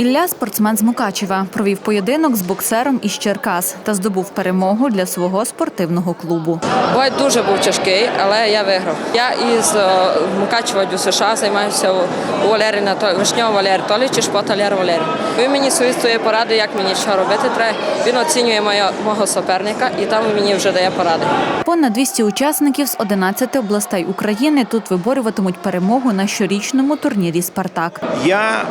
Ілля спортсмен з Мукачева провів поєдинок з боксером із Черкас та здобув перемогу для свого спортивного клубу. Бой дуже був тяжкий, але я виграв. Я із е, Мукачева до США займаюся у, Нато- Вишньова Валерія Анатолійовича, шпоталяр Валерій. Він мені свої свої поради, як мені що робити треба. Він оцінює моє, мого суперника і там мені вже дає поради. Понад 200 учасників з 11 областей України тут виборюватимуть перемогу на щорічному турнірі Спартак. Я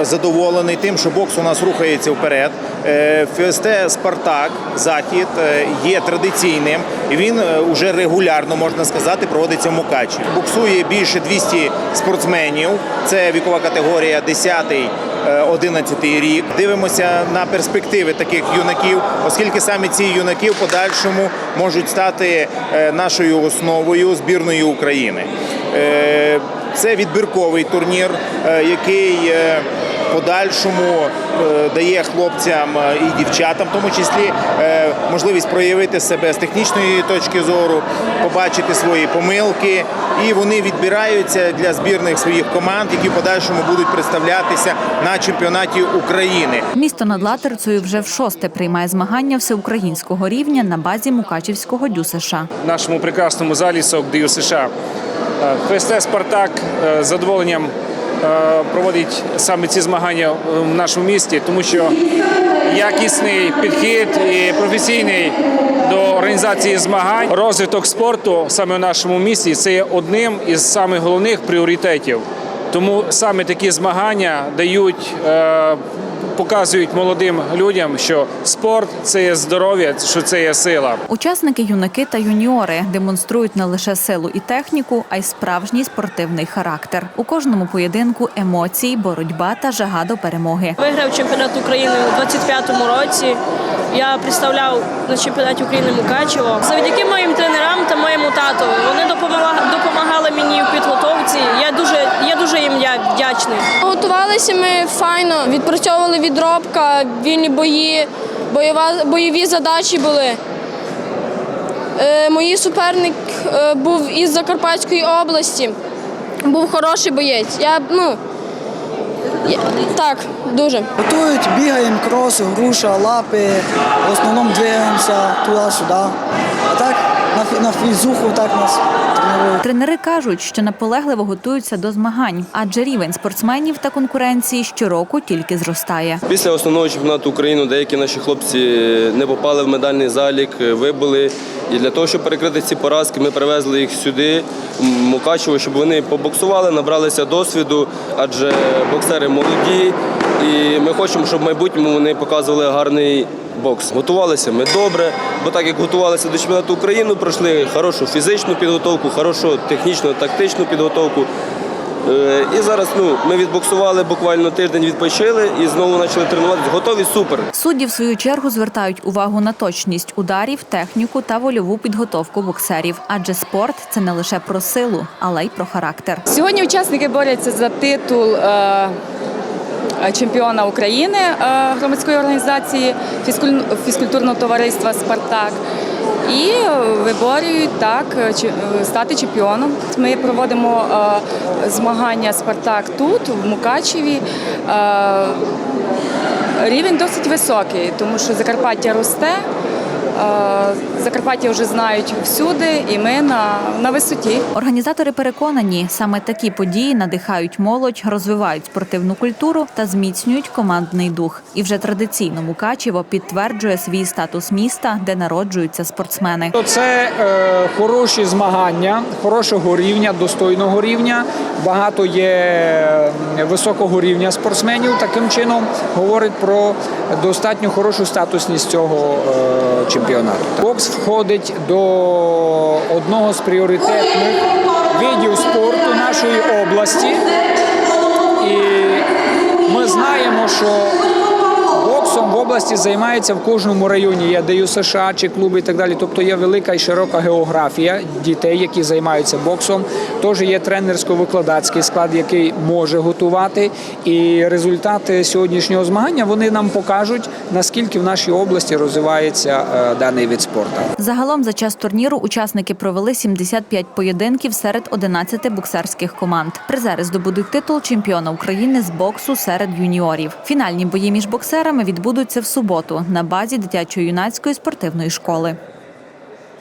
е, задоволений тим, що бокс у нас рухається вперед. Е, ФСТ Спартак Захід е, є традиційним. і Він е, уже регулярно можна сказати проводиться в Мукачеві. Боксує більше 200 спортсменів. Це вікова категорія 10 11 рік. Дивимося на перспективи таких юнаків, оскільки саме ці юнаки в подальшому можуть стати нашою основою збірної України. Це відбірковий турнір, який подальшому е, дає хлопцям е, і дівчатам, в тому числі е, можливість проявити себе з технічної точки зору, побачити свої помилки, і вони відбираються для збірних своїх команд, які в подальшому будуть представлятися на чемпіонаті України. Місто над Латерцею вже в шосте приймає змагання всеукраїнського рівня на базі Мукачівського дю США. в нашому прекрасному залі СОК ДЮ США. ФСТ Спартак з задоволенням проводить саме ці змагання е, в нашому місті, тому що якісний підхід і професійний до організації змагань, розвиток спорту саме в нашому місті це є одним із самих головних пріоритетів. Тому саме такі змагання дають. Показують молодим людям, що спорт це є здоров'я, що це є сила. Учасники юнаки та юніори демонструють не лише силу і техніку, а й справжній спортивний характер. У кожному поєдинку емоції, боротьба та жага до перемоги. Виграв чемпіонат України у 25-му році. Я представляв на чемпіонаті України Мукачево. Завдяки моїм тренерам та моєму тату вони допомагали, допомагали мені в підготовці. Я дуже, я дуже їм вдячний. Готувалися ми файно, відпрацьовували відробка, вільні бої, бойова, бойові задачі були. Е, мої суперник е, був із Закарпатської області, був хороший боєць. Я, ну, я, так, дуже. Готують, бігаємо, крос, груша, лапи, в основному двигаємося туди-сюди. А так на, на фізуху так нас. Тренери кажуть, що наполегливо готуються до змагань, адже рівень спортсменів та конкуренції щороку тільки зростає. Після основного чемпіонату України деякі наші хлопці не попали в медальний залік, вибули. І для того, щоб перекрити ці поразки, ми привезли їх сюди, в Мукачево, щоб вони побоксували, набралися досвіду, адже боксери молоді. І ми хочемо, щоб в майбутньому вони показували гарний бокс. Готувалися ми добре, бо так як готувалися до чемпіонату України, пройшли хорошу фізичну підготовку, хорошу технічну, тактичну підготовку. Е, І зараз ну, ми відбоксували буквально тиждень, відпочили і знову почали тренуватися. Готові супер. Судді в свою чергу звертають увагу на точність ударів, техніку та вольову підготовку боксерів, адже спорт це не лише про силу, але й про характер. Сьогодні учасники борються за титул е, е, чемпіона України е, громадської організації фізкуль- фізкультурного товариства Спартак. І е, виборюють так е, е, стати чемпіоном. Ми проводимо е, змагання Спартак тут, в Мукачеві. Е, Рівень досить високий, тому що Закарпаття росте. Е, Закарпаття вже знають всюди, і ми на, на висоті. Організатори переконані, саме такі події надихають молодь, розвивають спортивну культуру та зміцнюють командний дух. І вже традиційно Мукачево підтверджує свій статус міста, де народжуються спортсмени. Це е, хороші змагання, хорошого рівня, достойного рівня. Багато є високого рівня спортсменів. Таким чином говорить про достатньо хорошу статусність цього е, чемпіонату. Бокс входить до одного з пріоритетних видів спорту нашої області. І ми знаємо, що області займаються в кожному районі. Є ДЮ США чи клуби і так далі. Тобто є велика і широка географія дітей, які займаються боксом. Теж є тренерсько-викладацький склад, який може готувати. І результати сьогоднішнього змагання вони нам покажуть, наскільки в нашій області розвивається е, даний вид спорту. Загалом за час турніру учасники провели 75 поєдинків серед 11 боксерських команд. Призери здобудуть титул чемпіона України з боксу серед юніорів. Фінальні бої між боксерами відбудуться в суботу на базі дитячо-юнацької спортивної школи.